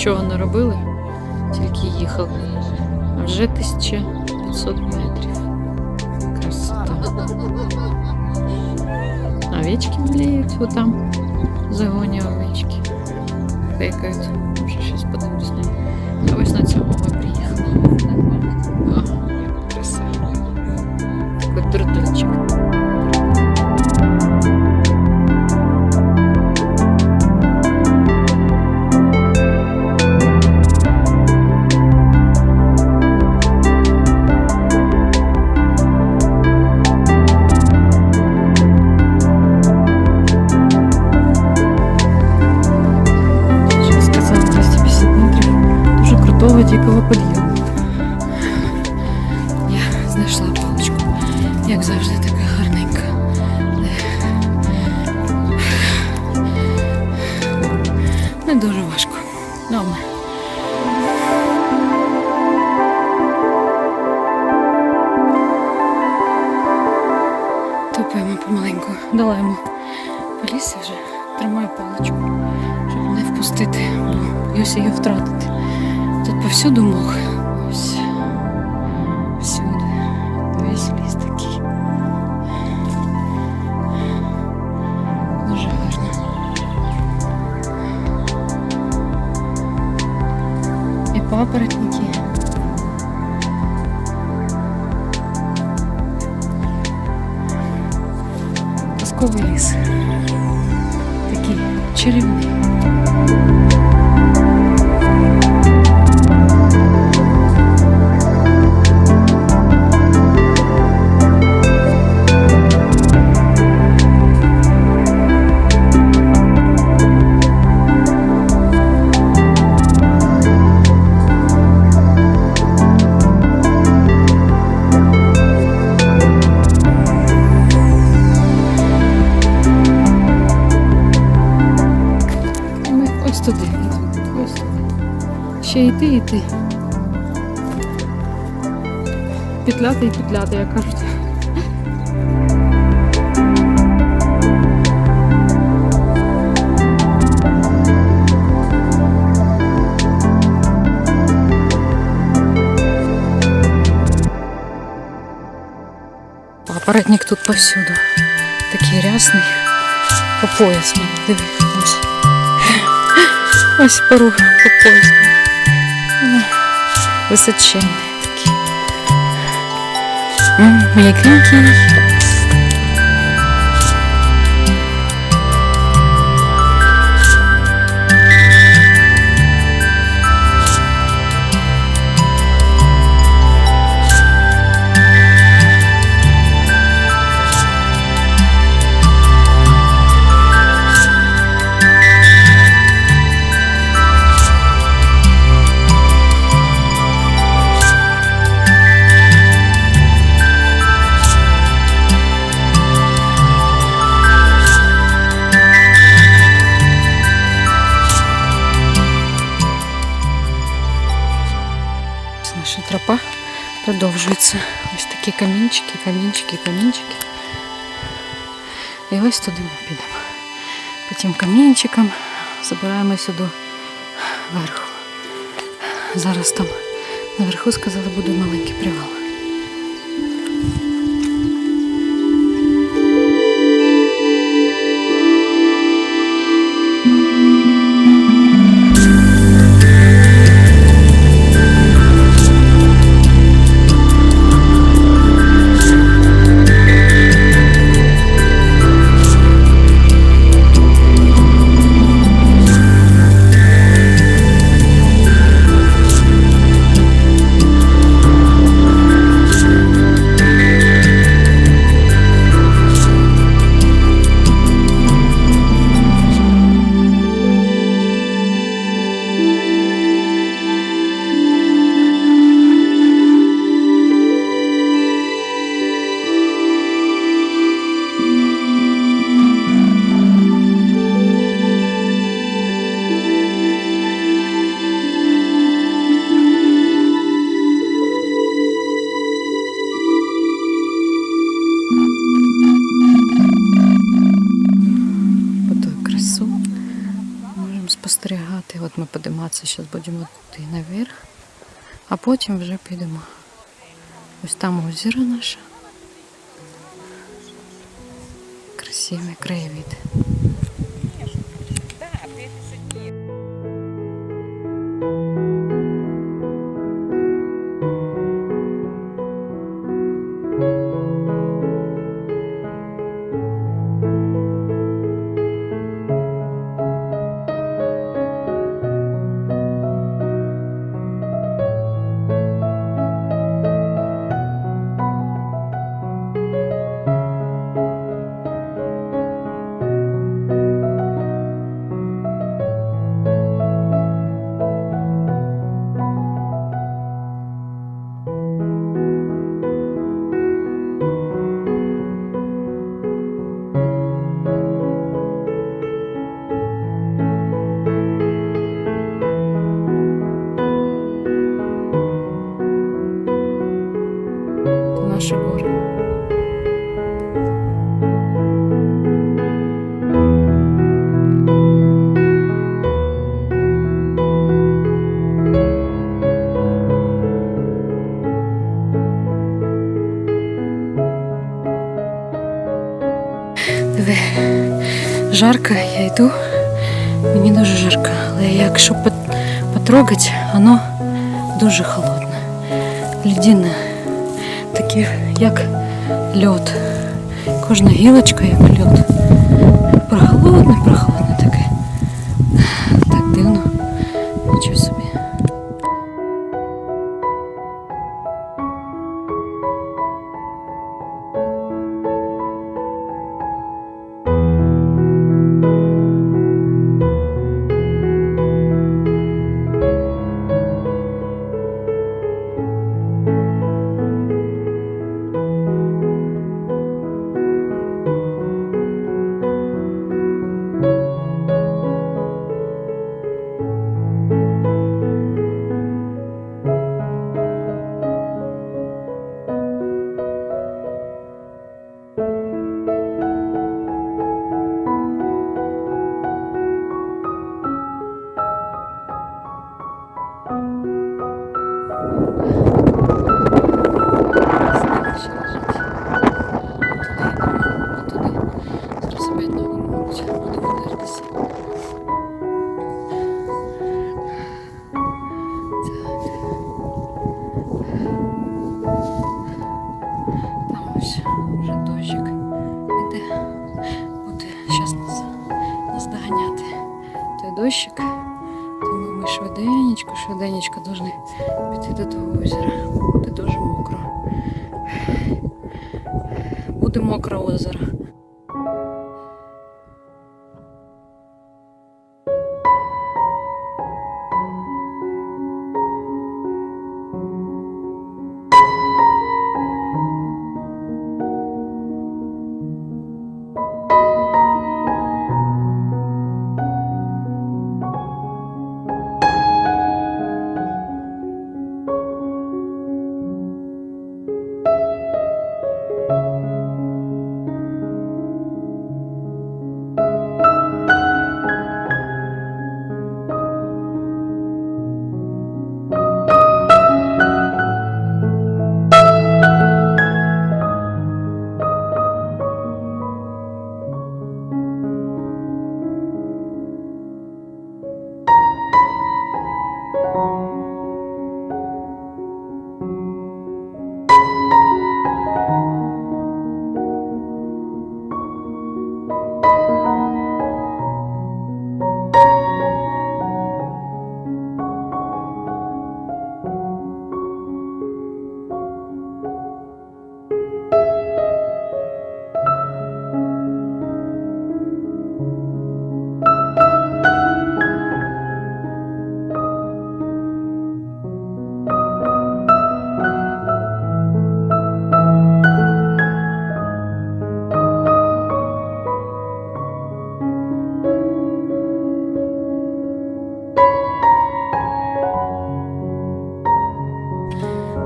нічого не робили, тільки їхали. А вже 1500 метрів. Красота. Овечки млеють отам. там. загоні овечки. Пекають. Може, щось подивлюсь на ось на цьому Помаленьку. Дала йому по лісі вже. Тримаю паличку щоб не впустити, бо боюсь її втратити. Тут повсюду мох. Ось. Петляти і петляти, як кажуть. Папоротник тут повсюду. Такий рясний. По пояс мене. Диви, ось. Ось пору по пояс. Височенний We can keep. Продовжується. Ось такі камінчики, камінчики, камінчики. І ось туди ми підемо. По тим камінчикам забираємося до верху. Зараз там наверху сказали, буде маленький привал. Подиматися, зараз будемо йти наверх, а потім вже підемо. Ось там озеро наше. Красивий краєвид. Диви, жарко, я йду. Мені дуже жарко, але якщо пот- потрогати, воно дуже холодне. Людина такі, як льод. Кожна гілочка як льод. Прохолодне, прохолодне Буде мокре озеро.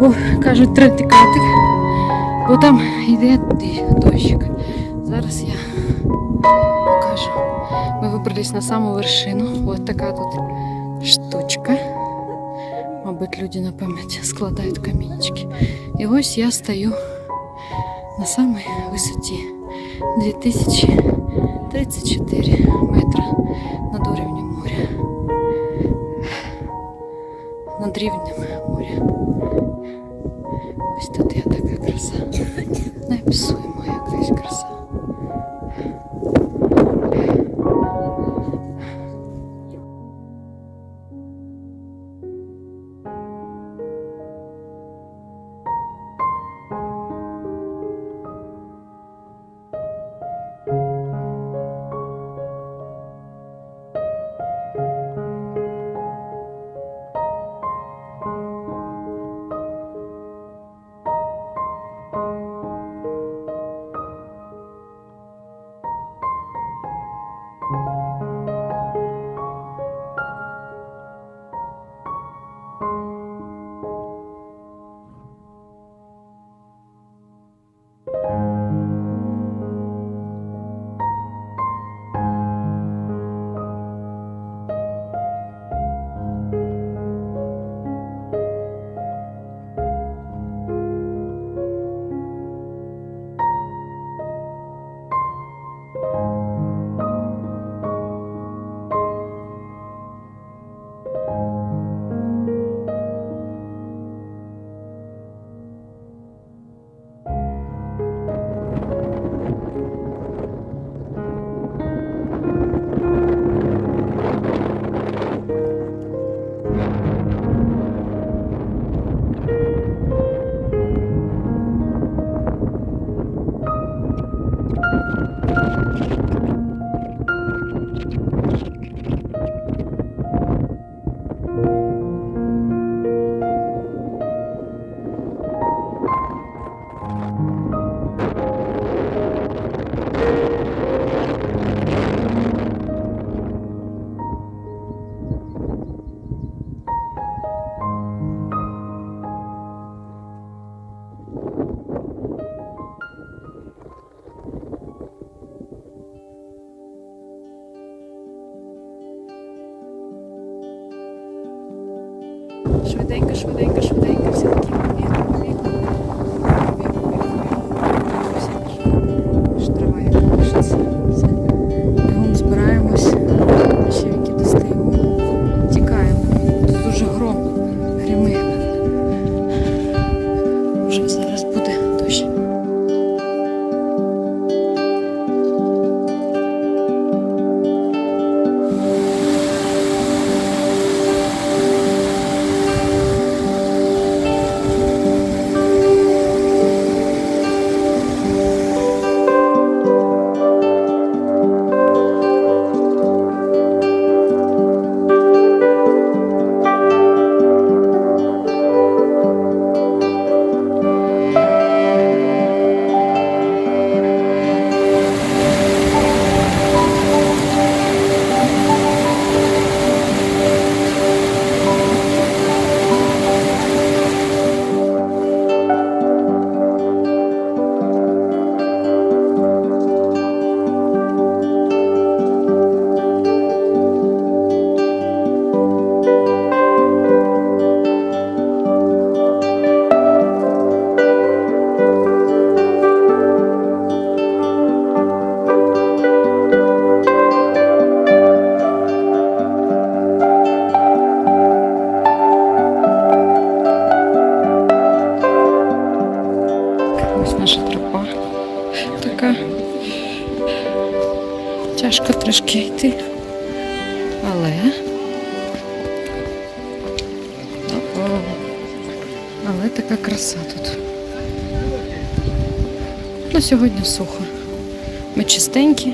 Бо кажуть, треба тікати, бо там йде ді- дощик. Зараз я покажу. Ми вибрались на саму вершину. Ось така тут штучка. Мабуть, люди на пам'ять складають камінчики. І ось я стою на самій висоті 2034 метра над уровнем моря. Над рівнем Сьогодні сухо. Ми чистенькі.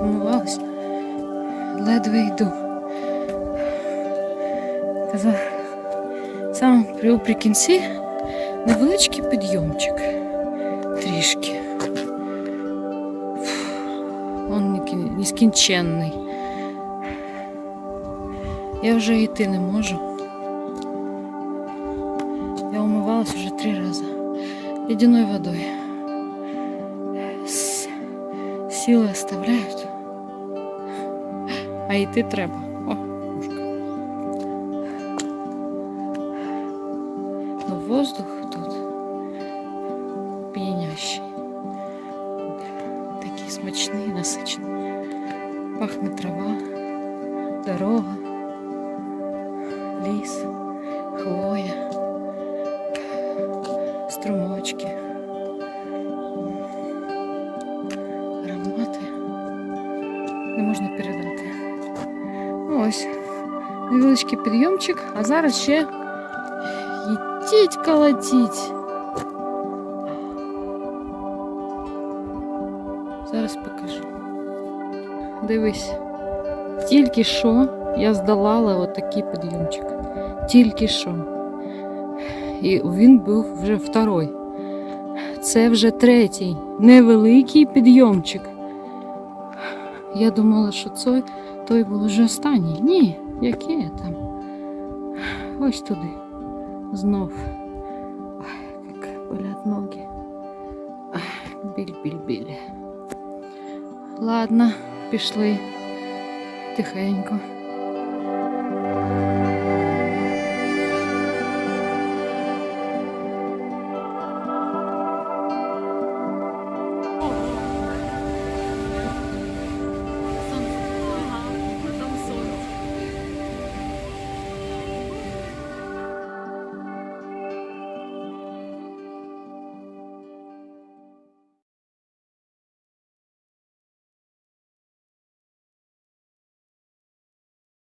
Умывалась, ледве иду. Казав, сам при на невеличкий подъемчик, тришки. Он нескінченний. Я уже и ты не можу. Я умывалась уже три раза ледяной водой. С... Силы оставляют. Йти треба. О, мушка. Ну, воздух тут п'янящий. Такий смачний, насичений. Пахне трава, дорога, ліс, невеличкий підйомчик, а зараз ще їдіть колотіть. Зараз покажу. Дивись, тільки що я здолала отакий підйомчик. Тільки що. І він був вже второй. Це вже третій невеликий підйомчик. Я думала, що це той був вже останній. Ні, яке там? Ось туди. Знов. Ой, як болять ноги. Біль-біль-біль. Ладно, пішли тихенько.